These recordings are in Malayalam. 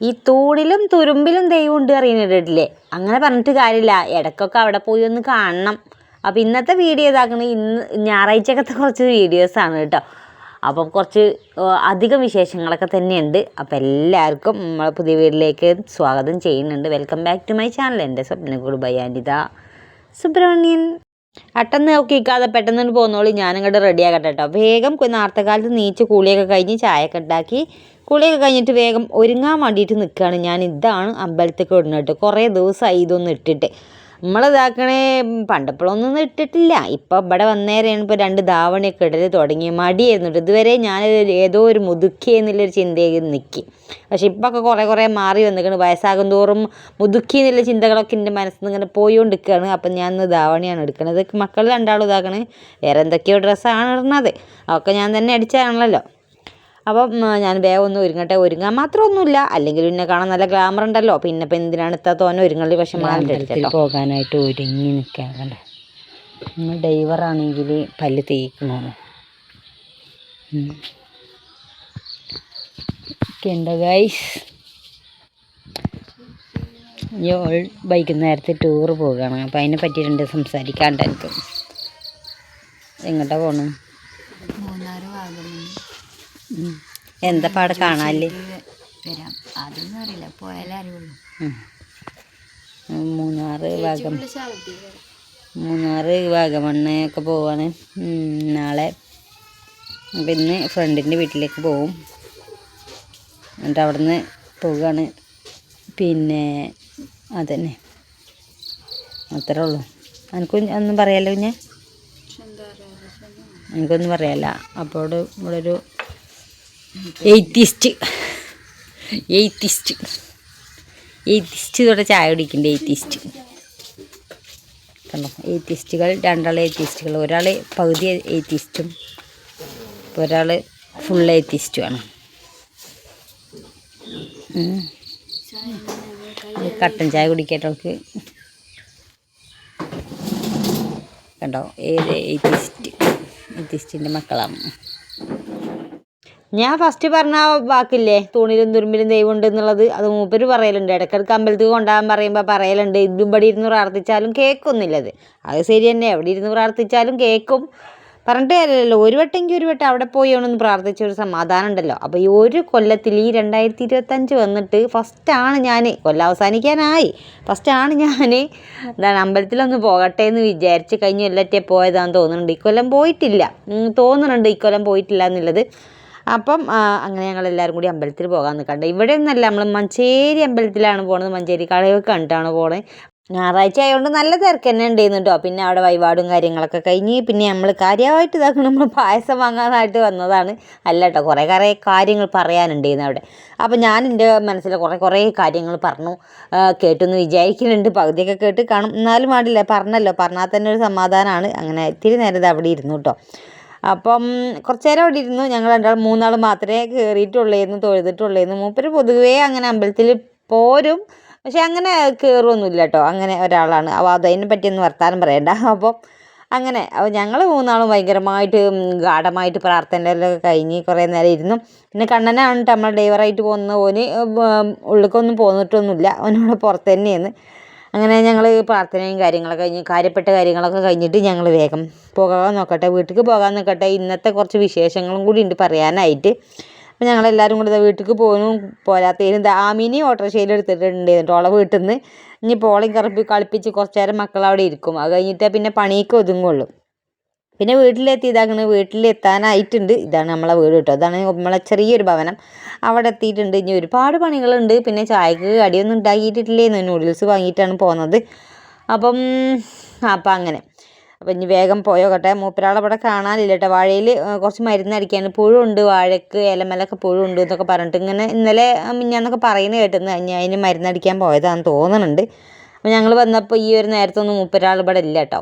ഈ തൂണിലും തുരുമ്പിലും ദൈവം ഉണ്ട് അറിയുന്നില്ലേ അങ്ങനെ പറഞ്ഞിട്ട് കാര്യമില്ല. ഇടയ്ക്കൊക്കെ അവിടെ പോയി ഒന്ന് കാണണം. അപ്പോൾ ഇന്നത്തെ വീഡിയോ ഇതാക്കുന്നത് ഇന്ന് ഞായറാഴ്ചക്കത്തെ കുറച്ച് വീഡിയോസാണ് കേട്ടോ. അപ്പം കുറച്ച് അധികം വിശേഷങ്ങളൊക്കെ തന്നെയുണ്ട്. അപ്പം എല്ലാവർക്കും നമ്മളെ പുതിയ വീട്ടിലേക്ക് സ്വാഗതം ചെയ്യുന്നുണ്ട്. Welcome back to my channel എന്റെ സ്വപ്നക്കുടു ബയാനിത സുബ്രഹ്മണ്യൻ. പെട്ടെന്ന് നോക്കിക്കാതെ പെട്ടെന്ന് പോന്നോളി. ഞാനിങ്ങോട്ട് റെഡി ആക്കട്ടെ കേട്ടോ വേഗം നേരത്തെ കാലത്ത് നീച്ച് കൂളിയൊക്കെ കഴിഞ്ഞ് ചായയൊക്കെ ഉണ്ടാക്കി കുളിയൊക്കെ കഴിഞ്ഞിട്ട് വേഗം ഒരുങ്ങാൻ വേണ്ടിയിട്ട് നിൽക്കുകയാണ് ഞാൻ ഇതാണ് അമ്പലത്തേക്ക് ഇടുന്നത് കുറേ ദിവസമായി ഇതൊന്നും ഇട്ടിട്ട്. നമ്മളിതാക്കണേ പണ്ടപ്പോഴൊന്നും ഇട്ടിട്ടില്ല. ഇപ്പം ഇവിടെ വന്നേരെയാണ് ഇപ്പോൾ രണ്ട് ധാവണിയൊക്കെ ഇടൽ തുടങ്ങി മടിയായിരുന്നു ഇതുവരെ ഞാൻ ഏതോ ഒരു മുതുക്കി എന്നുള്ളൊരു ചിന്തയിൽ നിൽക്കി പക്ഷെ ഇപ്പം ഒക്കെ കുറേ കുറേ മാറി വന്നിരിക്കുന്നു വയസ്സാകും തോറും മുതുക്കി എന്നുള്ള ചിന്തകളൊക്കെ എന്റെ മനസ്സിൽ നിന്ന് ഇങ്ങനെ പോയിക്കൊണ്ടിരിക്കുകയാണ് അപ്പം ഞാൻ ഇന്ന് ധാവണിയാണ് എടുക്കുന്നത് മക്കൾ രണ്ടാളും ഇതാക്കണേ. വേറെ എന്തൊക്കെയോ ഡ്രസ്സാണ് ഇടുന്നത് അതൊക്കെ ഞാൻ തന്നെ അടിച്ചതാണല്ലോ അപ്പം ഞാൻ വേഗം ഒന്ന് ഒരുങ്ങട്ടെ. ഒരുങ്ങാൻ മാത്രമൊന്നുമില്ല. അല്ലെങ്കിൽ പിന്നെ കാണാൻ നല്ല ഗ്ലാമർ ഉണ്ടല്ലോ. പിന്നെ ഇപ്പം എന്തിനാണ് ഇത്ര തോന്നെ ഒരുങ്ങൽ പക്ഷെ പോകാനായിട്ട് ഒരുങ്ങി നിൽക്കാൻ നമ്മൾ ഡ്രൈവറാണെങ്കിൽ പല്ല് തേക്കണോ എന്താ ഗൈസ് ഓൾ വൈകുന്നേരത്തെ ടൂറ് പോവുകയാണ്. അപ്പം അതിനെ പറ്റിയിട്ടുണ്ട് സംസാരിക്കാണ്ട് എനിക്ക്. എങ്ങോട്ടാണ് പോകണം മൂന്നാറ് വാഗമൺ. എന്താ പാടെ കാണാല്ലേ? വരാം അതൊന്നും അറിയില്ല. പോയാലേ അറിയുള്ളൂ. മൂന്നാറ് വാഗം മൂന്നാറ് വാഗമണ്ണ് ഒക്കെ പോവാണ് നാളെ പിന്നെ ഇന്ന് ഫ്രണ്ടിന്റെ വീട്ടിലേക്ക് പോവും. എന്നിട്ട് അവിടുന്ന് പോവുകയാണ്. പിന്നെ അതന്നെ. അത്രേ ഉള്ളൂ. എനിക്കും ഒന്നും പറയാലോ ഞാൻ എനിക്കൊന്നും പറയാമല്ല അപ്പോൾ ഇവിടെ ഒരു എയ്ത്തിസ്റ്റ് എയ്ത്തിസ്റ്റ് എയ്ത്തിസ്റ്റ് തൊട്ട് ചായ കുടിക്കുന്നുണ്ട് എയ്ത്തിസ്റ്റ് കണ്ടോ? എയ്ത്തിസ്റ്റുകൾ രണ്ടാൾ എയ്ത്തിസ്റ്റുകൾ ഒരാൾ പകുതി എയ്ത്തിസ്റ്റും ഒരാൾ ഫുൾ എയ്ത്തിസ്റ്റുമാണ് കട്ടൻ ചായ കുടിക്കേട്ടവൾക്ക് കണ്ടോ? ഏത് എയ്ത്തിസ്റ്റ് എയ്ത്തിസ്റ്റിന്റെ മക്കളാണ് ഞാൻ ഫസ്റ്റ് പറഞ്ഞ വാക്കില്ലേ? തൂണിലും തുരുമ്പിലും ദൈവം ഉണ്ട് എന്നുള്ളത് അത് മൂപ്പര് പറയലുണ്ട്. ഇടയ്ക്കിടയ്ക്ക് അമ്പലത്തിൽ കൊണ്ടുപോകാൻ പറയുമ്പോൾ പറയലുണ്ട്. ഇത് ഇവിടെ ഇരുന്ന് പ്രാർത്ഥിച്ചാലും കേൾക്കുന്നില്ലത്. അത് ശരി തന്നെ. എവിടെ ഇരുന്ന് പ്രാർത്ഥിച്ചാലും കേൾക്കും. പറഞ്ഞിട്ട് കാര്യമല്ലോ ഒരു വട്ടെങ്കിൽ ഒരു വട്ടം അവിടെ പോയി ഒന്ന് പ്രാർത്ഥിച്ച ഒരു സമാധാനം ഉണ്ടല്ലോ. അപ്പോൾ ഈ ഒരു കൊല്ലത്തിൽ ഈ രണ്ടായിരത്തി ഇരുപത്തഞ്ച് വന്നിട്ട് ഫസ്റ്റാണ് ഞാൻ കൊല്ലം അവസാനിക്കാനായി. ഫസ്റ്റാണ് ഞാൻ എന്താണ് അമ്പലത്തിലൊന്ന് പോകട്ടെ എന്ന് വിചാരിച്ച് കഴിഞ്ഞ കൊല്ലത്തെ പോയതാണെന്ന് തോന്നുന്നുണ്ട്. ഇക്കൊല്ലം പോയിട്ടില്ല. തോന്നുന്നുണ്ട് ഇക്കൊല്ലം പോയിട്ടില്ല എന്നുള്ളത്. അപ്പം അങ്ങനെ ഞങ്ങൾ എല്ലാവരും കൂടി അമ്പലത്തിൽ പോകാൻ നിൽക്കണ്ട ഇവിടെ ഒന്നല്ല നമ്മൾ മഞ്ചേരി അമ്പലത്തിലാണ് പോണത്. മഞ്ചേരി കളയൊക്കെ കണ്ടിട്ടാണ് പോണത് ഞായറാഴ്ച ആയതുകൊണ്ട് നല്ല തിരക്ക് തന്നെ ഉണ്ടായിരുന്നു കേട്ടോ പിന്നെ അവിടെ വഴിപാടും കാര്യങ്ങളൊക്കെ കഴിഞ്ഞ് പിന്നെ നമ്മൾ കാര്യമായിട്ട് ഇതാക്കണം. നമ്മൾ പായസം വാങ്ങാനായിട്ട് വന്നതാണ്. അല്ല കേട്ടോ കുറേ കുറേ കാര്യങ്ങൾ പറയാനുണ്ടായിരുന്നു അവിടെ. അപ്പോൾ ഞാൻ എന്റെ മനസ്സിൽ കുറേ കുറേ കാര്യങ്ങൾ പറഞ്ഞു. കേട്ടു കേട്ടെന്ന് വിചാരിക്കുന്നുണ്ട് പകുതിയൊക്കെ കേട്ട് കാണും. എന്നാലും പാടില്ല. പറഞ്ഞല്ലോ പറഞ്ഞാൽ തന്നെ ഒരു സമാധാനമാണ് അങ്ങനെ ഇത്തിരി നേരം അവിടെ ഇരുന്നു കേട്ടോ അപ്പം കുറച്ച് നേരം അവിടെ ഇരുന്നു. ഞങ്ങൾ രണ്ടാൾ മൂന്നാൾ മാത്രമേ കയറിയിട്ടുള്ളേന്ന് തൊഴുതിട്ടുള്ളേന്ന് മൂപ്പര് പൊതുവേ അങ്ങനെ അമ്പലത്തിൽ പോരും. പക്ഷെ അങ്ങനെ കയറുമൊന്നുമില്ല കേട്ടോ. അങ്ങനെ ഒരാളാണ്. അപ്പോൾ അതിനെ പറ്റിയൊന്നും വർത്താനം പറയണ്ട. അപ്പം അങ്ങനെ. അപ്പോൾ ഞങ്ങൾ മൂന്നാളും ഭയങ്കരമായിട്ട് ഗാഠമായിട്ട് പ്രാർത്ഥനയിലൊക്കെ കഴിഞ്ഞ് കുറേ നേരം ഇരുന്നു. പിന്നെ കണ്ണനാണ് നമ്മൾ ഡ്രൈവറായിട്ട് പോകുന്ന ഓന് ഉള്ളിലേക്കൊന്നും പോന്നിട്ടൊന്നുമില്ല. ഓനവിടെ പുറത്ത് തന്നെയാണ്. അങ്ങനെ ഞങ്ങൾ പ്രാർത്ഥനയും കാര്യങ്ങളൊക്കെ കഴിഞ്ഞ് കാര്യപ്പെട്ട കാര്യങ്ങളൊക്കെ കഴിഞ്ഞിട്ട് ഞങ്ങൾ വേഗം പോകാൻ നോക്കട്ടെ വീട്ടിലേക്ക് പോകാൻ നോക്കട്ടെ. ഇന്നത്തെ കുറച്ച് വിശേഷങ്ങളും കൂടി ഉണ്ട് പറയാനായിട്ട്. അപ്പോൾ ഞങ്ങളെല്ലാവരും കൂടി ദാ വീട്ടിലേക്ക് പോകുന്നു പോരാത്തതിന് ദാമിനി ഓട്ടോറിക്ഷയിൽ എടുത്തിട്ടുണ്ട് ഓളെ വീട്ടിൽ നിന്ന് ഇനി പോളയും കറപ്പി കളിപ്പിച്ച് കുറച്ച് നേരം മക്കൾ അവിടെ ഇരിക്കും. അത് കഴിഞ്ഞിട്ടേ പിന്നെ പണിക്ക് ഒതുങ്ങുള്ളൂ. പിന്നെ വീട്ടിലെത്തി ഇതാക്കണ് വീട്ടിലെത്താനായിട്ടുണ്ട്. ഇതാണ് നമ്മളെ വീട് കേട്ടോ. അതാണ് നമ്മളെ ചെറിയൊരു ഭവനം. അവിടെ എത്തിയിട്ടുണ്ട്. ഇനി ഒരുപാട് പണികളുണ്ട്. പിന്നെ ചായക്ക് കടിയൊന്നും ഉണ്ടാക്കിയിട്ടില്ലേന്ന് നൂഡിൽസ് വാങ്ങിയിട്ടാണ് പോകുന്നത് അപ്പം അപ്പം അങ്ങനെ. അപ്പം ഇനി വേഗം പോയോക്കട്ടെ. മൂപ്പരാളെ ഇവിടെ കാണാനില്ല കേട്ടോ. വാഴയിൽ കുറച്ച് മരുന്ന് അടിക്കാൻ പുഴുണ്ട് വാഴക്ക് ഇലമലൊക്കെ പുഴുണ്ട് എന്നൊക്കെ പറഞ്ഞിട്ട് ഇങ്ങനെ ഇന്നലെ മിഞ്ഞാന്നൊക്കെ പറയുന്നത് കേട്ടെന്ന് ഇനി അതിന് മരുന്നടിക്കാൻ പോയതാണെന്ന് തോന്നുന്നുണ്ട് അപ്പം ഞങ്ങൾ വന്നപ്പോൾ ഈ ഒരു നേരത്തൊന്നും മൂപ്പരാൾ ഇവിടെ ഇല്ല കേട്ടോ.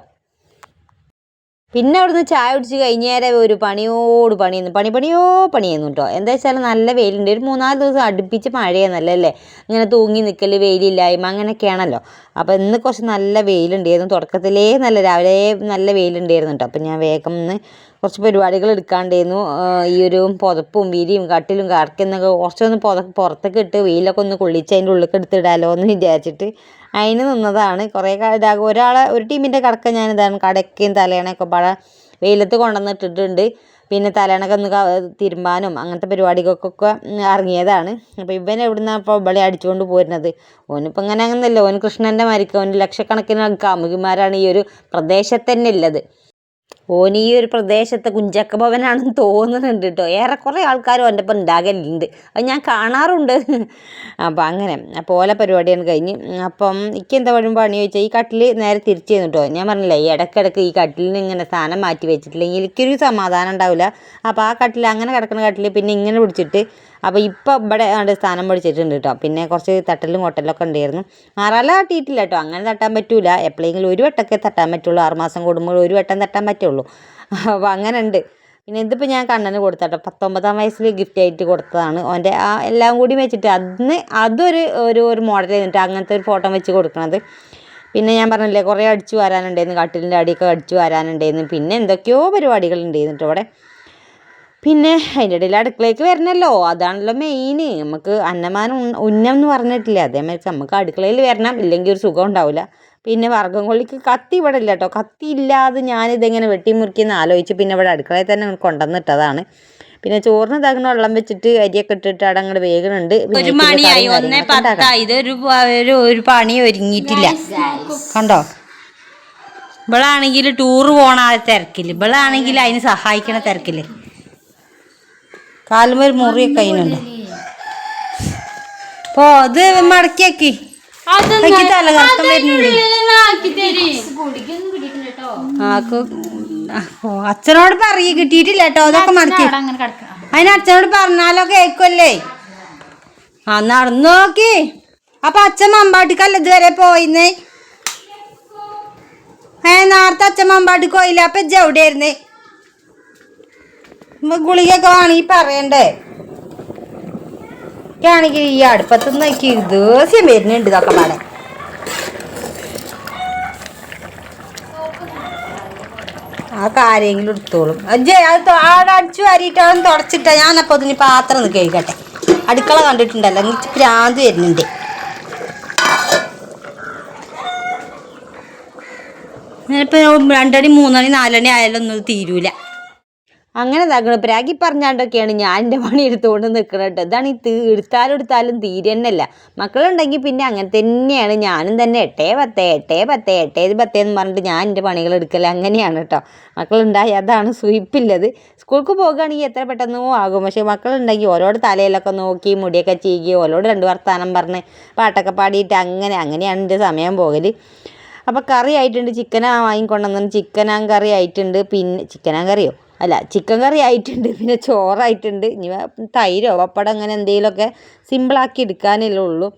പിന്നെ അവിടുന്ന് ചായ കുടിച്ച് കഴിഞ്ഞേരെ ഒരു പണിയോട് പണിയെന്ന്. പണി പണിയോ പണിയെന്നു കേട്ടോ എന്താ വെച്ചാൽ നല്ല വെയിലുണ്ട്. ഒരു മൂന്നാൽ ദിവസം അടുപ്പിച്ച് മഴയെന്നല്ല അല്ലേ? ഇങ്ങനെ തൂങ്ങി നിൽക്കൽ വെയിലില്ലായ്മ അങ്ങനെയൊക്കെയാണല്ലോ. അപ്പോൾ ഇന്ന് കുറച്ച് നല്ല വെയിലുണ്ടായിരുന്നു. തുടക്കത്തിലേ നല്ല രാവിലെ നല്ല വെയിലുണ്ടായിരുന്നു കേട്ടോ അപ്പം ഞാൻ വേഗം ഒന്ന് കുറച്ച് പരിപാടികൾ എടുക്കാണ്ടായിരുന്നു. ഈ ഒരു പുതപ്പും വിരിയും കട്ടിലും കറക്കുന്നൊക്കെ കുറച്ചൊന്ന് പുത പുറത്തൊക്കെ ഇട്ട് വെയിലൊക്കെ ഒന്ന് കൊള്ളിച്ച് അതിന്റെ ഉള്ളിലേക്ക് എടുത്തിടാലോ എന്ന് വിചാരിച്ചിട്ട് അതിന് നിന്നതാണ്. കുറേ ഇതാകും. ഒരാളെ ഒരു ടീമിന്റെ കടക്ക ഞാൻ ഇതാണ്. കടക്കയും തലയണയൊക്കെ പാടെ വെയിലത്ത് കൊണ്ടുവന്നിട്ടിട്ടുണ്ട് പിന്നെ തലയണൊക്കെ ഒന്ന് തിരുമ്പാനും അങ്ങനത്തെ പരിപാടികൾക്കൊക്കെ ഇറങ്ങിയതാണ് അപ്പോൾ ഇവൻ എവിടുന്നാണ് ഇപ്പോൾ ഇവിടെ അടിച്ചുകൊണ്ട് പോരുന്നത്? ഓനിപ്പോൾ ഇങ്ങനെ അങ്ങനെയല്ല ഓൻ കൃഷ്ണന്റെ മരിക്കും. ഓന് ലക്ഷക്കണക്കിന് കാമുകിമാരാണ് ഈ ഒരു പ്രദേശത്ത് തന്നെ ഉള്ളത് ഓൻ ഈ ഒരു പ്രദേശത്തെ കുഞ്ചക്ക ഭവനാണെന്ന് തോന്നുന്നുണ്ട് കേട്ടോ ഏറെക്കുറെ ആൾക്കാർ ഓന്റെ ഒപ്പം ഉണ്ടാകലുണ്ട് അത് ഞാൻ കാണാറുണ്ട്. അപ്പം അങ്ങനെ അപ്പോൾ ഓല പരിപാടിയാണ് കഴിഞ്ഞ്. അപ്പം എനിക്ക് എന്താ പണി ചോദിച്ചാൽ ഈ കട്ടിൽ നേരെ തിരിച്ചു ചെയ്യുന്നു കേട്ടോ ഞാൻ പറഞ്ഞില്ലേ ഈ ഇടയ്ക്കിടയ്ക്ക് ഈ കട്ടിലിന് ഇങ്ങനെ സ്ഥാനം മാറ്റി വെച്ചിട്ടില്ലെങ്കിൽ എനിക്കൊരു സമാധാനം ഉണ്ടാവില്ല അപ്പോൾ ആ കട്ടിൽ അങ്ങനെ കിടക്കുന്ന കട്ടിൽ പിന്നെ ഇങ്ങനെ പിടിച്ചിട്ട് അപ്പോൾ ഇപ്പോൾ ഇവിടെ അവിടെ സ്ഥാനം പിടിച്ചിട്ടുണ്ട് കേട്ടോ പിന്നെ കുറച്ച് തട്ടലും കൊട്ടലൊക്കെ ഉണ്ടായിരുന്നു. ആറാല തട്ടിയിട്ടില്ല കേട്ടോ അങ്ങനെ തട്ടാൻ പറ്റൂല. എപ്പോഴെങ്കിലും ഒരു വട്ടമൊക്കെ തട്ടാൻ പറ്റുള്ളൂ. ആറുമാസം കൂടുമ്പോൾ ഒരു വട്ടം തട്ടാൻ പറ്റുള്ളൂ. അപ്പോൾ അങ്ങനെ ഉണ്ട് പിന്നെ ഇതിപ്പോൾ ഞാൻ കണ്ണന് കൊടുത്തട്ടോ. പത്തൊമ്പതാം വയസ്സിൽ ഗിഫ്റ്റ് ആയിട്ട് കൊടുത്തതാണ്. അവന്റെ ആ എല്ലാം കൂടി വെച്ചിട്ട് അന്ന് അതൊരു ഒരു ഒരു മോഡൽ ചെയ്തിട്ട് അങ്ങനത്തെ ഒരു ഫോട്ടോ വെച്ച് കൊടുക്കണത്. പിന്നെ ഞാൻ പറഞ്ഞില്ലേ കുറേ അടിച്ചു വരാനുണ്ടായിരുന്നു. കട്ടിലിന്റെ അടിയൊക്കെ അടിച്ചു വരാനുണ്ടായിരുന്നു. പിന്നെ എന്തൊക്കെയോ പരിപാടികൾ ഉണ്ടായിരുന്നു കേട്ടോ അവിടെ പിന്നെ അതിന്റെ ഇടയിൽ അടുക്കളയ്ക്ക് വരണമല്ലോ അതാണല്ലോ മെയിൻ നമുക്ക് അന്നമാനം ഉന്നം എന്ന് പറഞ്ഞിട്ടില്ല? അതേമാതിരി നമുക്ക് അടുക്കളയിൽ വരണം. ഇല്ലെങ്കിൽ ഒരു സുഖം ഉണ്ടാവില്ല പിന്നെ വർഗം കൊള്ളിക്ക് കത്തി ഇവിടെ ഇല്ല കേട്ടോ കത്തി ഇല്ലാതെ ഞാനിതെങ്ങനെ വെട്ടിമുറിക്കുന്ന ആലോചിച്ച്. പിന്നെ ഇവിടെ അടുക്കളയിൽ തന്നെ കൊണ്ടുവന്നിട്ടതാണ്. പിന്നെ ചോറിന് തകർന്ന വെള്ളം വെച്ചിട്ട് അരിയൊക്കെ ഇട്ടിട്ട് അവിടെ അങ്ങോട്ട് വേഗനുണ്ട് ഒരു മണിയായി. ഒന്നേ പത്തായി. ഇതൊരു ഒരു പണി ഒരുങ്ങിയിട്ടില്ല. കണ്ടോ? ഇവളാണെങ്കിൽ ടൂർ പോണ ആ തിരക്കിൽ. ഇവളാണെങ്കിൽ അതിന് സഹായിക്കണ തിരക്കിൽ. കാലുമൊരു മുറിയൊക്കെ അതിനുണ്ട്. പോ അത് മടക്കിയാക്കി. എനിക്ക് തലകറക്കം വരുന്നുണ്ട് ആക്ക് അച്ഛനോട് പറയ കിട്ടിയിട്ടില്ല കേട്ടോ അതൊക്കെ മറിച്ച് അതിന് അച്ഛനോട് പറഞ്ഞാലോ കേക്കുമല്ലേ ആ നടന്നു നോക്കി. അപ്പൊ അച്ഛൻ മമ്പാട്ടിക്കല്ല ഇതുവരെ പോയിന്നേ. ഏ നേരത്തെ അച്ഛൻ മമ്പാട്ടിക്ക് പോയില്ല അപ്പൊ ഇജ്ജ് എവിടെയായിരുന്നേ? ഗുളികയൊക്കെ വേണമെങ്കിൽ പറയണ്ടേ? ആണെങ്കിൽ ഈ അടുപ്പത്ത് നോക്കി ദേഷ്യം വരുന്നുണ്ട് ഇതൊക്കെ പാടെ. ആ കാര്യമെങ്കിലും എടുത്തോളും. അജ്ജേ അത് ആടെ അടിച്ചു വാരിയിട്ടാണ് തുടച്ചിട്ടാ ഞാനപ്പോൾ അതിന് പാത്രം ഒന്ന് കഴിക്കട്ടെ അടുക്കള കണ്ടിട്ടുണ്ടല്ലോ എനിക്ക് പ്രാന്ത് വരുന്നുണ്ട്. ഞാനിപ്പോൾ രണ്ടടി മൂന്നണി നാലണി ആയാലൊന്നും തീരൂല. അങ്ങനെ ഇതാക്കണം പ്രാഗി പറഞ്ഞാണ്ടൊക്കെയാണ് ഞാൻ എന്റെ പണി എടുത്തുകൊണ്ട് നിൽക്കുന്നത് ഇതാണ് ഈ തീ എടുത്താലും എടുത്താലും തീരെ തന്നെയല്ല. മക്കളുണ്ടെങ്കിൽ പിന്നെ അങ്ങനെ തന്നെയാണ്. ഞാനും തന്നെ എട്ടേ പത്തേ എട്ടേ പത്തേ എട്ടേ പത്തേ എന്ന് പറഞ്ഞിട്ട് ഞാൻ എന്റെ പണികൾ എടുക്കൽ അങ്ങനെയാണ് കേട്ടോ. മക്കളുണ്ടായി അതാണ് സുയിപ്പില്ലത് സ്കൂൾക്ക് പോകുകയാണെങ്കിൽ എത്ര പെട്ടെന്നോ ആകും. പക്ഷേ മക്കളുണ്ടെങ്കിൽ ഓരോട് തലയിലൊക്കെ നോക്കി മുടിയൊക്കെ ചീകി ഓരോട് രണ്ട് വർത്താനം പറഞ്ഞ് പാട്ടൊക്കെ പാടിയിട്ട് അങ്ങനെ അങ്ങനെയാണ് എന്റെ സമയം പോകൽ അപ്പോൾ കറി ആയിട്ടുണ്ട്. ചിക്കനാ വാങ്ങിക്കൊണ്ടുവന്നു ചിക്കനാൻ കറി ആയിട്ടുണ്ട്. പിന്നെ ചിക്കനാൻ കറിയോ? അല്ല ചിക്കൻ കറി ആയിട്ടുണ്ട് പിന്നെ ചോറായിട്ടുണ്ട്. ഇനി തൈരോ പപ്പടം അങ്ങനെ എന്തെങ്കിലുമൊക്കെ സിമ്പിളാക്കി എടുക്കാനല്ലേ ഉള്ളൂ.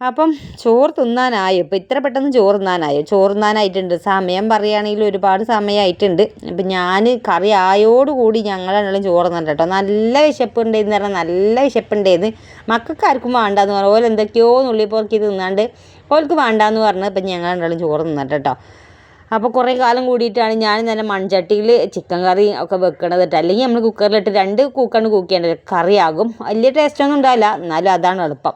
അപ്പം ചോറ് തിന്നാനായോ? ഇപ്പം ഇത്ര പെട്ടെന്ന് ചോറ് തിന്നാനായോ? ചോറ് തിന്നാനായിട്ടുണ്ട്. സമയം പറയുകയാണെങ്കിൽ ഒരുപാട് സമയമായിട്ടുണ്ട്. അപ്പം ഞാൻ കറി ആയോടുകൂടി ഞങ്ങളെല്ലാം ചോറ് തിന്നിട്ട് കേട്ടോ. നല്ല വിശപ്പുണ്ടായിരുന്നു പറഞ്ഞാൽ നല്ല വിശപ്പുണ്ടായിരുന്നു മക്കൾക്ക് ആർക്കും വേണ്ടാന്ന് പറഞ്ഞു ഓലെന്തൊക്കെയോ എന്തൊക്കെയോ നുള്ളിപ്പോർക്കി തിന്നാണ്ട് ഓൽക്ക് വേണ്ടാന്ന് പറഞ്ഞ് ഇപ്പം ഞങ്ങളെല്ലാം ചോറ് തിന്നിട്ട് കേട്ടോ. അപ്പോൾ കുറേ കാലം കൂടിയിട്ടാണ് ഞാൻ നല്ല മൺചട്ടിയിൽ ചിക്കൻ കറി ഒക്കെ വെക്കണത് കേട്ടോ. അല്ലെങ്കിൽ നമ്മൾ കുക്കറിലിട്ട് രണ്ട് കൂക്കാണ് കൂക്കിയേണ്ടത് കറിയാകും. വലിയ ടേസ്റ്റൊന്നും ഉണ്ടാവില്ല. എന്നാലും അതാണ് എളുപ്പം.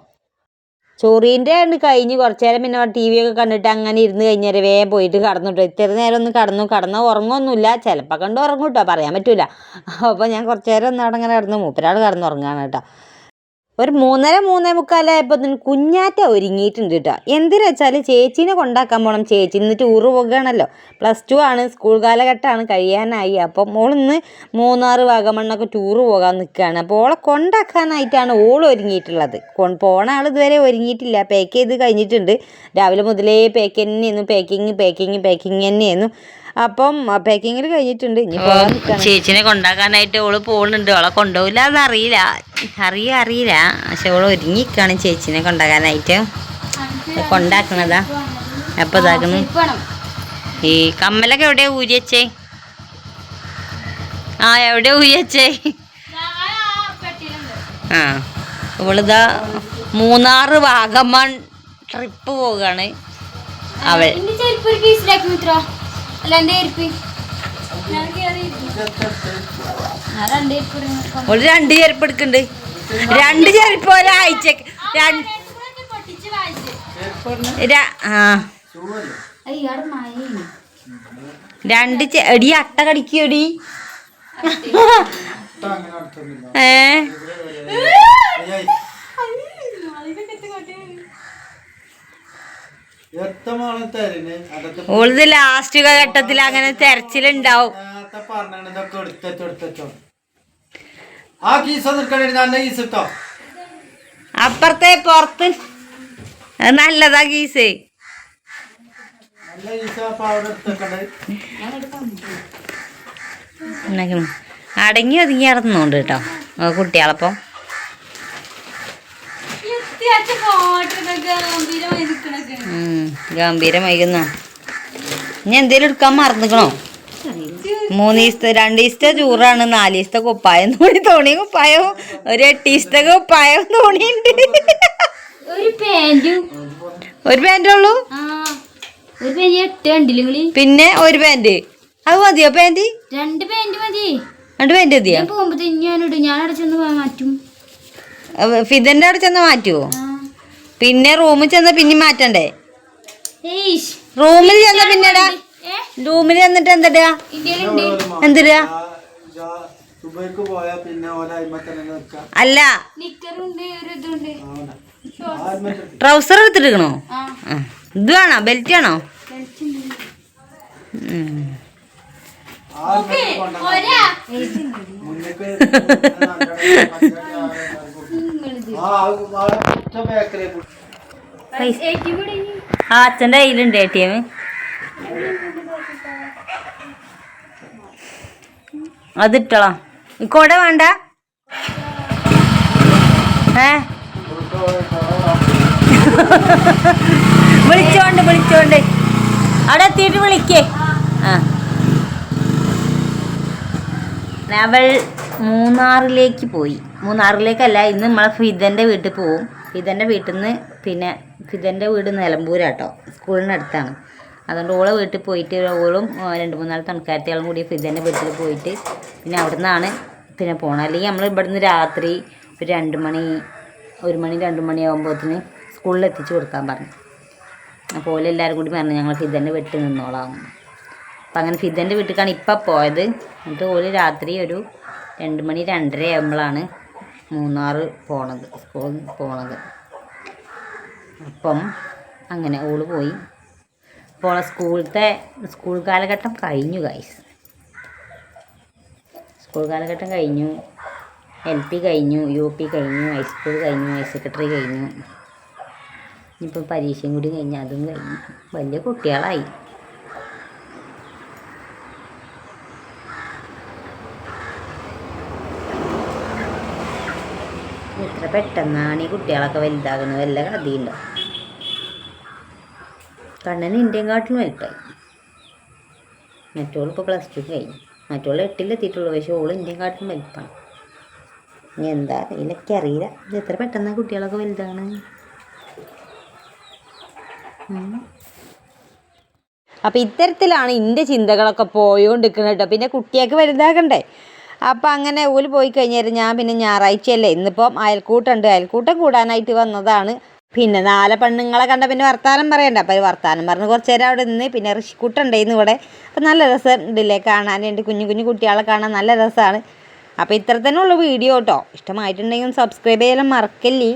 ചോറീന്റെ ആണ് കഴിഞ്ഞ് കുറച്ച് നേരം പിന്നെ ടി വി ഒക്കെ കണ്ടിട്ട് അങ്ങനെ ഇരുന്ന് കഴിഞ്ഞാൽ വേഗം പോയിട്ട് കടന്നു ഇത്ര നേരം ഒന്ന് കടന്നു. കടന്ന ഉറങ്ങൊന്നുമില്ല. ചിലപ്പോൾ കണ്ട് ഉറങ്ങും കേട്ടോ പറയാൻ പറ്റില്ല അപ്പോൾ ഞാൻ കുറച്ച് നേരം ഒന്ന് അവിടെ അങ്ങനെ കിടന്നു മൂപ്പരാൾ കിടന്ന് ഉറങ്ങാണ് കേട്ടോ. ഒരു മൂന്നര മൂന്നേ മുക്കാലായപ്പോൾ കുഞ്ഞാറ്റ ഒരുങ്ങിയിട്ടുണ്ട് കേട്ടോ എന്തിനു വെച്ചാൽ ചേച്ചീനെ കൊണ്ടാക്കാൻ പോകണം ചേച്ചി ഇന്ന് ടൂറ് പോകുകയാണല്ലോ പ്ലസ് ടു ആണ് സ്കൂൾ കാലഘട്ടമാണ് കഴിയാനായി. അപ്പം മോളിന്ന് മൂന്നാറ് വാഗമണ്ണൊക്കെ ടൂറ് പോകാൻ നിൽക്കുകയാണ് അപ്പോൾ ഓളെ കൊണ്ടാക്കാനായിട്ടാണ് ഓൾ ഒരുങ്ങിയിട്ടുള്ളത്. പോണ ആൾ ഇതുവരെ ഒരുങ്ങിയിട്ടില്ല. പാക്ക് ചെയ്ത് കഴിഞ്ഞിട്ടുണ്ട്. രാവിലെ മുതലേ പാക്ക് തന്നെയായിരുന്നു. പാക്കിങ് പാക്കിങ് പാക്കിങ് തന്നെയായിരുന്നു. അപ്പം പാക്കിങ്ങിൽ കഴിഞ്ഞിട്ടുണ്ട്. ചേച്ചിനെ കൊണ്ടാക്കാനായിട്ട് ഓൾ പോകുന്നുണ്ട് ഓളെ കൊണ്ടുപോകില്ല അതറിയില്ല അറിയ അറിയില്ല. പക്ഷെ ഓൾ ഒരുങ്ങിക്കാണ് ചേച്ചിനെ കൊണ്ടാക്കാനായിട്ട്. കൊണ്ടാക്കണതാ. അപ്പൊ ഇതാക്കുന്നു? ഈ കമ്മലൊക്കെ എവിടെയാ ഊരി വെച്ചേ? ആ എവിടെയാ ഊരി വെച്ചേ? ആ ഇവളിതാ മൂന്നാറ് വാഗമൺ ട്രിപ്പ് പോവുകയാണ്. അവൾ ഒരു രണ്ട് ചെരുപ്പ് എടുക്കണ്ട് രണ്ട് ചെരുപ്പ് ഒരാഴ്ച രണ്ട് എടി അട്ട കടിക്കടി ഏ ഓളിത് ലാസ്റ്റ് ഘട്ടത്തിൽ അങ്ങനെ തെരച്ചിലുണ്ടാവും. അപ്പുറത്തെ പുറത്ത്. നല്ലതാ ഗീസേ അടങ്ങി ഒതുങ്ങി നടന്നുണ്ട് കേട്ടോ. കുട്ടികളപ്പം. ഗംഭീരമായിരിക്കുന്ന ഇനി എന്തേലും എടുക്കാൻ മറന്നിക്കണോ? മൂന്ന് ദിവസത്തെ രണ്ട് ദിവസത്തെ ചൂറാണ് നാല് ദിവസത്തെ കുപ്പായം തോണി തോണി കുപ്പായവും ഒരു എട്ട് ദിവസത്തെ കുപ്പായവും തോണിയുണ്ട്. ഒരു പാന്റേ ഉള്ളൂ? പിന്നെ ഒരു പാന്റ് അത് മതിയോ പാന്റ് രണ്ട് പാന്റ് മതി. രണ്ട് പാന്റ് മതിയോ? ഞാൻ പോകുമ്പോ ഞാനിടും ഞാൻ അവിടെ ചെന്ന് മാറ്റും. ഫിദന്റെ അവിടെ ചെന്ന് മാറ്റുവോ? പിന്നെ റൂമിൽ ചെന്ന് പിന്നെ മാറ്റണ്ടേ. റൂമിൽ ചെന്ന പിന്നെടാ. റൂമിൽ ചെന്നിട്ട് എന്തടാ? ഇന്ത്യയിലുണ്ട് എന്തിടാ? അല്ല. ട്രൗസർ എടുത്തിട്ടിരിക്കണോ. ഇത് വേണോ? ബെൽറ്റ് ആണോ. ഉം. മുന്നേക്ക്. ആ അച്ഛന്റെ കയ്യിലുണ്ട് എ ടി എം. അതിട്ടോളാം കൊട വേണ്ട. ഏ? വിളിച്ചോണ്ട് വിളിച്ചോണ്ട്. അവിടെ എത്തിയിട്ട് വിളിക്കേ. ആ. ലെവൽ മൂന്നാറിലേക്ക് പോയി. മൂന്നാറിലേക്കല്ല ഇന്ന് നമ്മളെ ഫിദന്റെ വീട്ടിൽ പോവും. ഫിദന്റെ വീട്ടിൽ നിന്ന് പിന്നെ ഫിദന്റെ വീട് നിലമ്പൂരാട്ടോ സ്കൂളിനടുത്താണ് അതുകൊണ്ട് ഓളെ വീട്ടിൽ പോയിട്ട് ഓളും രണ്ട് മൂന്നാൽ തണുക്കാരത്തികളും കൂടി ഫിദന്റെ വീട്ടിൽ പോയിട്ട് പിന്നെ അവിടെ നിന്നാണ് പിന്നെ പോകണം അല്ലെങ്കിൽ നമ്മൾ ഇവിടുന്ന് രാത്രി ഒരു രണ്ട് മണി ഒരു മണി രണ്ട് മണി ആകുമ്പോഴത്തേന് സ്കൂളിൽ എത്തിച്ചു കൊടുക്കാൻ പറഞ്ഞു. അപ്പോൾ ഓലെല്ലാവരും കൂടി പറഞ്ഞു ഞങ്ങൾ ഫിദന്റെ വീട്ടിൽ നിന്നോളാം. അപ്പം അങ്ങനെ ഫിദന്റെ വീട്ടിലേക്കാണ് ഇപ്പം പോയത്. എന്നിട്ട് ഓൽ രാത്രി ഒരു രണ്ട് മണി രണ്ടര ആകുമ്പോഴാണ് മൂന്നാർ പോണത് സ്കൂൾ പോണത്. അപ്പം അങ്ങനെ ഓൾ പോയി. അപ്പോൾ സ്കൂളത്തെ സ്കൂൾ കാലഘട്ടം കഴിഞ്ഞു ഗൈസ് സ്കൂൾ കാലഘട്ടം കഴിഞ്ഞു. എൽ പി കഴിഞ്ഞു യു പി കഴിഞ്ഞു ഹൈസ്കൂൾ കഴിഞ്ഞു ഹയർ സെക്കൻഡറി കഴിഞ്ഞു. ഇനിയിപ്പോൾ പരീക്ഷയും കൂടി കഴിഞ്ഞു അതും കഴിഞ്ഞു. വലിയ കുട്ടികളായി. എത്ര പെട്ടെന്നാണ് ഈ കുട്ടികളൊക്കെ വലുതാകുന്നത്? വല്ല കഥയുണ്ടോ കണ്ണന് ഇന്ത്യൻ കാട്ടിലും വലുപ്പമായി മറ്റോൾ ഇപ്പോൾ പ്ലസ് ടു കഴിഞ്ഞു. മറ്റോൾ എട്ടിലെത്തിയിട്ടുള്ളൂ പക്ഷേ ഓൾ ഇന്ത്യൻ കാട്ടിലും വലുപ്പമാണ് ഇനി എന്താ? അറിയില്ല അറിയില്ല. ഇത് എത്ര പെട്ടെന്നാണ് കുട്ടികളൊക്കെ വലുതാണ്? അപ്പം ഇത്തരത്തിലാണ് എന്റെ ചിന്തകളൊക്കെ പോയോണ്ടിരിക്കുന്നത് കേട്ടോ. പിന്നെ കുട്ടിയൊക്കെ വലുതാകണ്ടേ? അപ്പം അങ്ങനെ ഓൽ പോയി കഴിഞ്ഞാൽ ഞാൻ പിന്നെ ഞായറാഴ്ചയല്ലേ ഇന്നിപ്പം അയൽക്കൂട്ടുണ്ട്. അയൽക്കൂട്ടം കൂടാനായിട്ട് വന്നതാണ്. പിന്നെ നാല് പെണ്ണുങ്ങളെ കണ്ട പിന്നെ വർത്താനം പറയണ്ട. അപ്പം വർത്താനം പറഞ്ഞ് കുറച്ച് നേരം അവിടെ നിന്ന് പിന്നെ ഋഷിക്കുട്ടുണ്ടായിരുന്നു ഇവിടെ. അപ്പം നല്ല രസമുണ്ടല്ലേ കാണാൻ. എന്റെ കുഞ്ഞു കുഞ്ഞു കുട്ടികളെ കാണാൻ നല്ല രസമാണ്. അപ്പോൾ ഇത്ര തന്നെ ഉള്ളൂ വീഡിയോ കേട്ടോ. ഇഷ്ടമായിട്ടുണ്ടെങ്കിൽ സബ്സ്ക്രൈബ് ചെയ്യാൻ മറക്കല്ലേ.